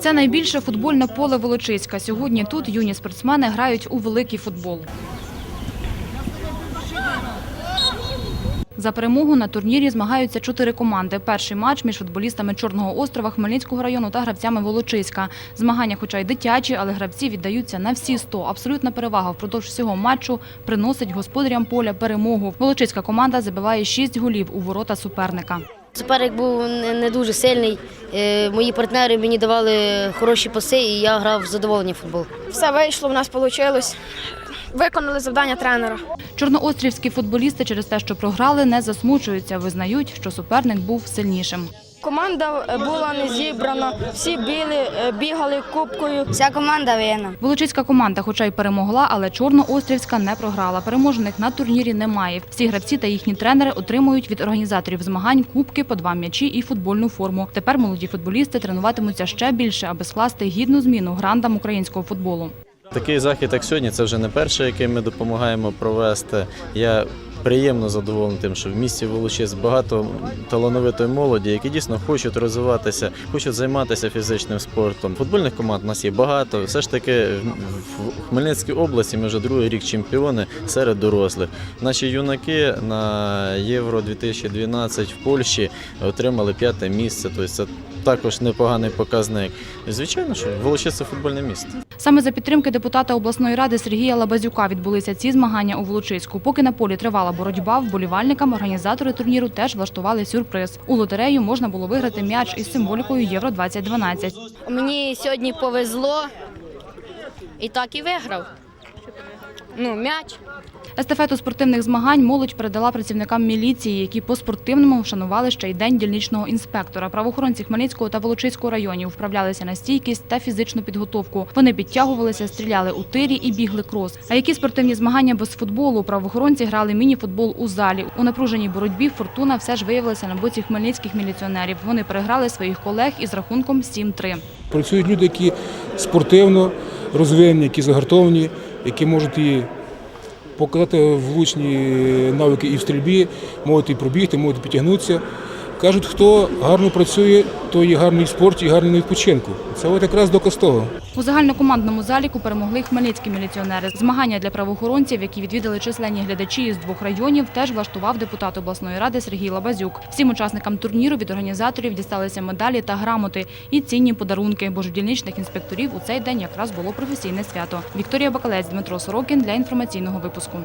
Це найбільше футбольне поле Волочиська. Сьогодні тут юні спортсмени грають у великий футбол. За перемогу на турнірі змагаються чотири команди. Перший матч між футболістами Чорного острова, Хмельницького району та гравцями Волочиська. Змагання, хоча й дитячі, але гравці віддаються на всі 100. Абсолютна перевага впродовж всього матчу приносить господарям поля перемогу. Волочиська команда забиває 6 голів у ворота суперника. Суперник був не дуже сильний. Е, Мої партнери мені давали хороші паси, і я грав задоволення в футбол. Все вийшло, в нас вийшло. Виконали завдання тренера. Чорноострівські футболісти через те, що програли, не засмучуються. Визнають, що суперник був сильнішим. Команда е, була не зібрана, всі біли, е, бігали кубкою. Вся команда винна. Волочиська команда, хоча й перемогла, але Чорноострівська не програла. Переможених на турнірі немає. Всі гравці та їхні тренери отримують від організаторів змагань кубки по два м'ячі і футбольну форму. Тепер молоді футболісти тренуватимуться ще більше, аби скласти гідну зміну грандам українського футболу. Такий захід, як сьогодні, це вже не перший, який ми допомагаємо провести. Я приємно задоволений тим, що в місті Волочиськ багато талановитої молоді, які дійсно хочуть розвиватися, хочуть займатися фізичним спортом. Футбольних команд у нас є багато. Все ж таки в- Хмельницькій області ми вже другий рік чемпіони серед дорослих. Наші юнаки на Євро 2012 в Польщі отримали п'яте місце. Тобто це також непоганий показник. Звичайно, що Волочиськ – це футбольне місто. Саме за підтримки депутата обласної ради Сергія Лабазюка відбулися ці змагання у Волочиську. Поки на полі тривала боротьба, вболівальникам організатори турніру теж влаштували сюрприз. У лотерею можна було виграти м'яч із символікою Євро 2012 Мені сьогодні повезло і так і виграв. Ну, м'яч. Естафету спортивних змагань молодь передала працівникам міліції, які по-спортивному вшанували ще й день дільничного інспектора. Правоохоронці Хмельницького та Волочиського районів вправлялися на стійкість та фізичну підготовку. Вони підтягувалися, стріляли у тирі і бігли крос. А які спортивні змагання без футболу? Правоохоронці грали міні-футбол у залі. У напруженій боротьбі фортуна все ж виявилася на боці хмельницьких міліціонерів. Вони переграли своїх колег із рахунком 7-3. Працюють люди, які спортивно розвинені, які загартовані, які можуть і показати влучні навики і в стрільбі, можуть і пробігти, можуть підтягнутися. Кажуть, хто гарно працює, той і гарний в спорті, і гарний на відпочинку. Це от якраз доказ того. У загальнокомандному заліку перемогли хмельницькі міліціонери. Змагання для правоохоронців, які відвідали численні глядачі із двох районів, теж влаштував депутат обласної ради Сергій Лабазюк. Всім учасникам турніру від організаторів дісталися медалі та грамоти і цінні подарунки, бо дільничних інспекторів у цей день якраз було професійне свято. Вікторія Бакалець, Дмитро Сорокін для інформаційного випуску.